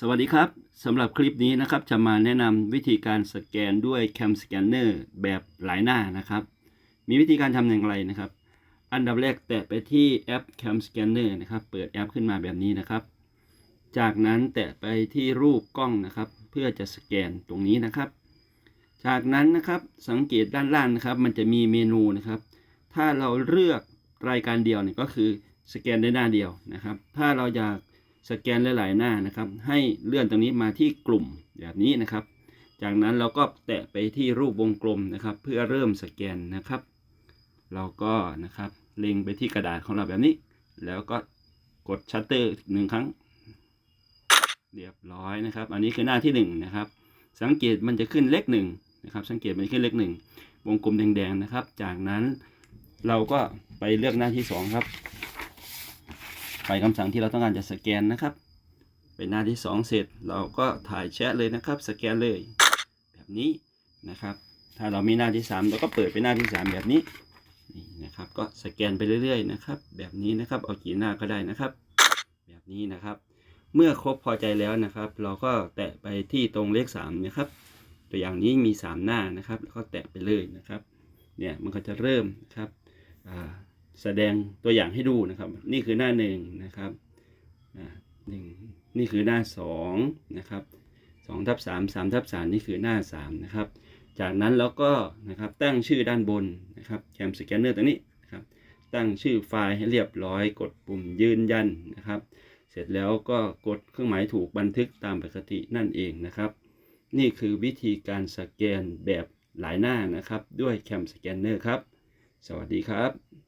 สวัสดีครับสำหรับคลิปนี้นะครับจะมาแนะนำวิธีการสแกนด้วย Cam Scanner แบบหลายหน้านะครับ มีวิธีการทำอย่างไรนะครับ อันดับแรกแตะไปที่แอป Cam Scanner นะครับ เปิดแอปขึ้นมาแบบนี้นะครับ จากนั้นแตะไปที่รูปกล้องนะครับ เพื่อจะสแกนตรงนี้นะครับ จากนั้นนะครับสังเกตด้านล่างนะครับ มันจะมีเมนูนะครับ ถ้าเราเลือกรายการเดียวเนี่ยก็คือสแกนได้หน้าเดียวนะครับ ถ้าเราอยาก สแกนหลาย ๆ หน้านะครับ ให้เลื่อนตรงนี้มาที่กลุ่มแบบนี้นะครับ จากนั้นเราก็แตะไปที่รูปวงกลมนะครับ เพื่อเริ่มสแกนนะครับ เราก็นะครับเล็งไปที่กระดาษของเราแบบนี้ แล้วก็กดชัตเตอร์หนึ่งครั้ง เรียบร้อยนะครับ อันนี้คือหน้าที่หนึ่งนะครับ สังเกตมันจะขึ้นเลขหนึ่งนะครับ สังเกตมันจะขึ้นเลขหนึ่งวงกลมแดง ๆ นะครับ จากนั้นเราก็ไปเลือกหน้าที่สองครับ ไปคำสั่งที่เราต้องการจะสแกนนะครับ เป็นหน้าที่สองเสร็จเราก็ถ่ายแชะเลยนะครับ สแกนเลย แบบนี้นะครับ ถ้าเรามีหน้าที่สามเราก็เปิดไปหน้าที่สามแบบนี้นี่นะครับก็สแกนไปเรื่อยๆนะครับ แบบนี้นะครับเอากี่หน้าก็ได้นะครับ แบบนี้นะครับ เมื่อครบพอใจแล้วนะครับ เราก็แตะไปที่ตรงเลขสามนะครับ ตัวอย่างนี้มีสามหน้านะครับ แล้วก็แตะไปเลยนะครับ เนี่ยมันก็จะเริ่มนะครับอ่า แสดงตัวอย่างให้ดูนะครับ นี่คือหน้าหนึ่งนะครับหนึ่งนี่คือหน้าสองนะครับสองทับสามสามทับสามนี่คือหน้าสามนะครับ จากนั้นเราก็นะครับตั้งชื่อด้านบนนะครับแคมสแกนเนอร์ตัวนี้นะครับ ตั้งชื่อไฟล์ให้เรียบร้อย กดปุ่มยืนยันนะครับ เสร็จแล้วก็กดเครื่องหมายถูกบันทึกตามปกตินั่นเองนะครับ นี่คือวิธีการสแกนแบบหลายหน้านะครับ ด้วยแคมสแกนเนอร์ครับ สวัสดีครับ